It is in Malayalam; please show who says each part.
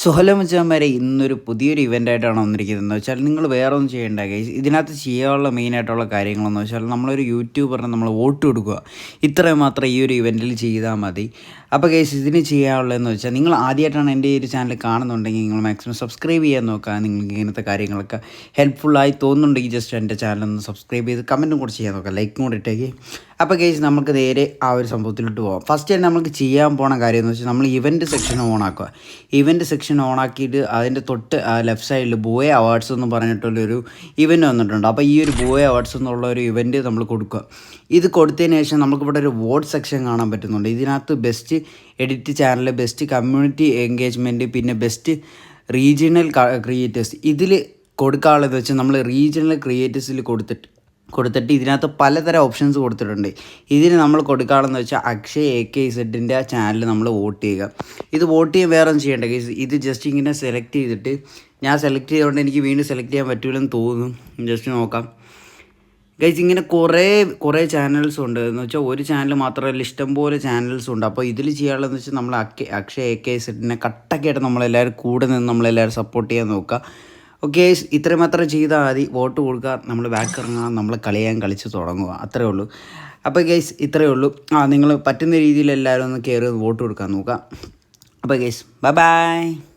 Speaker 1: സുഹലമുച്ചന്മാരെ ഇന്നൊരു പുതിയൊരു ഇവന്റായിട്ടാണ് വന്നിരിക്കുന്നതെന്ന് വെച്ചാൽ നിങ്ങൾ വേറെ ഒന്നും ചെയ്യേണ്ട കേസ് ഇതിനകത്ത് ചെയ്യാനുള്ള മെയിനായിട്ടുള്ള കാര്യങ്ങളെന്ന് വെച്ചാൽ നമ്മളൊരു യൂട്യൂബറിന് നമ്മൾ വോട്ട് കൊടുക്കുക. ഇത്രയും മാത്രം ഈ ഒരു ഇവന്റിൽ ചെയ്താൽ മതി. അപ്പോൾ കേസ് ഇതിന് ചെയ്യാനുള്ളതെന്ന് വെച്ചാൽ നിങ്ങൾ ആദ്യമായിട്ടാണ് എന്റെ ഈ ഒരു ചാനൽ കാണുന്നുണ്ടെങ്കിൽ നിങ്ങൾ മാക്സിമം സബ്സ്ക്രൈബ് ചെയ്യാൻ നോക്കുക. നിങ്ങൾക്ക് ഇങ്ങനത്തെ കാര്യങ്ങളൊക്കെ ഹെൽപ്ഫുള്ളായി തോന്നുന്നുണ്ടെങ്കിൽ ജസ്റ്റ് എന്റെ ചാനൽ ഒന്ന് സബ്സ്ക്രൈബ് ചെയ്ത് കമന്റും കൂടെ ചെയ്യാൻ നോക്കുക. ലൈക്കും കൂടെ ഇട്ടേക്ക്. അപ്പോൾ കേസ് നമുക്ക് നേരെ ആ ഒരു സംഭവത്തിലോട്ട് പോകാം ഫസ്റ്റ് തന്നെ നമുക്ക് ചെയ്യാൻ പോണ കാര്യം എന്ന് വെച്ചാൽ നമ്മൾ ഇവന്റ് സെക്ഷൻ ഓൺ ആക്കുക. ഇവന്റ് സെക്ഷൻ ഓൺ ആക്കിയിട്ട് അതിന്റെ തൊട്ട് ലെഫ്റ്റ് സൈഡിൽ ബോയ് അവാർഡ്സ് എന്ന് പറഞ്ഞിട്ടുള്ളൊരു ഇവന്റ് വന്നിട്ടുണ്ട്. അപ്പോൾ ഈ ഒരു ബോയ് അവാർഡ്സ് എന്നുള്ള ഒരു ഇവന്റ് നമ്മൾ കൊടുക്കുക. ഇത് കൊടുത്തതിന് ശേഷം നമുക്കിവിടെ ഒരു വോട്ട് സെക്ഷൻ കാണാൻ പറ്റുന്നുണ്ട്. ഇതിനകത്ത് best edit channel best community engagement പിന്നെ ബെസ്റ്റ് റീജിയണൽ ക്രിയേറ്റേഴ്സ് ഇതിൽ കൊടുക്കാനുള്ളത് വെച്ചാൽ നമ്മൾ റീജിയണൽ ക്രിയേറ്റേഴ്സിൽ കൊടുത്തിട്ട് കൊടുത്തിട്ട് ഇതിനകത്ത് പലതരം ഓപ്ഷൻസ് കൊടുത്തിട്ടുണ്ട്. ഇതിന് നമ്മൾ കൊടുക്കാണെന്ന് വെച്ചാൽ അക്ഷയ് എ കെ സെഡിന്റെ ചാനൽ നമ്മൾ വോട്ട് ചെയ്യുക. ഇത് വോട്ട് ചെയ്യാൻ വേറെ ഒന്നും ചെയ്യേണ്ട കേസ് ഇത് ജസ്റ്റ് ഇങ്ങനെ സെലക്ട് ചെയ്തിട്ട് ഞാൻ സെലക്ട് ചെയ്തുകൊണ്ട് എനിക്ക് വീണ്ടും സെലക്ട് ചെയ്യാൻ പറ്റൂലെന്ന് തോന്നും ജസ്റ്റ് നോക്കാം. ഗൈസ് ഇങ്ങനെ കുറേ കുറേ ചാനൽസ് ഉണ്ട്. എന്ന് വെച്ചാൽ ഒരു ചാനൽ മാത്രമല്ല ഇഷ്ടംപോലെ ചാനൽസ് ഉണ്ട്. അപ്പോൾ ഇതിൽ ചെയ്യാനുള്ളതെന്ന് വെച്ചാൽ നമ്മൾ അക്ഷയ് എ കെ സെറ്റിനെ കട്ടൊക്കെയായിട്ട് നമ്മളെല്ലാവരും കൂടെ നിന്ന് നമ്മളെല്ലാവരും സപ്പോർട്ട് ചെയ്യാൻ നോക്കുക. ഓക്കെ ഇത്രയും മാത്രം ചെയ്താൽ മതി. വോട്ട് കൊടുക്കുക നമ്മൾ ബാക്ക് ഇറങ്ങുക നമ്മൾ കളിയാൻ കളിച്ച് തുടങ്ങുക. അത്രേ ഉള്ളൂ. അപ്പോൾ ഗേസ് ഇത്രയേ ഉള്ളൂ. ആ നിങ്ങൾ പറ്റുന്ന രീതിയിൽ എല്ലാവരും ഒന്ന് കയറി വോട്ട് കൊടുക്കാൻ നോക്കുക അപ്പോൾ ഗേസ് ബൈ ബൈ